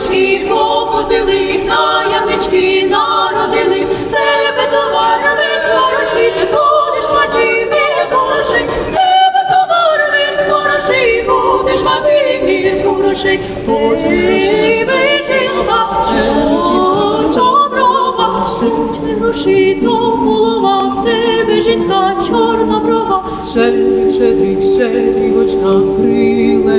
овечки покотились, а ямички народились, тебе товар весь хороший, будеш мати мірку грошей, В тебе товар весь хороший, будеш мати мірку грошей, Ой, ви жінка, чорноброва, Штучні гроші, то голова, тебе жінка, чорна брова, Щедрик, щедрик, щедрівочка, прилетіла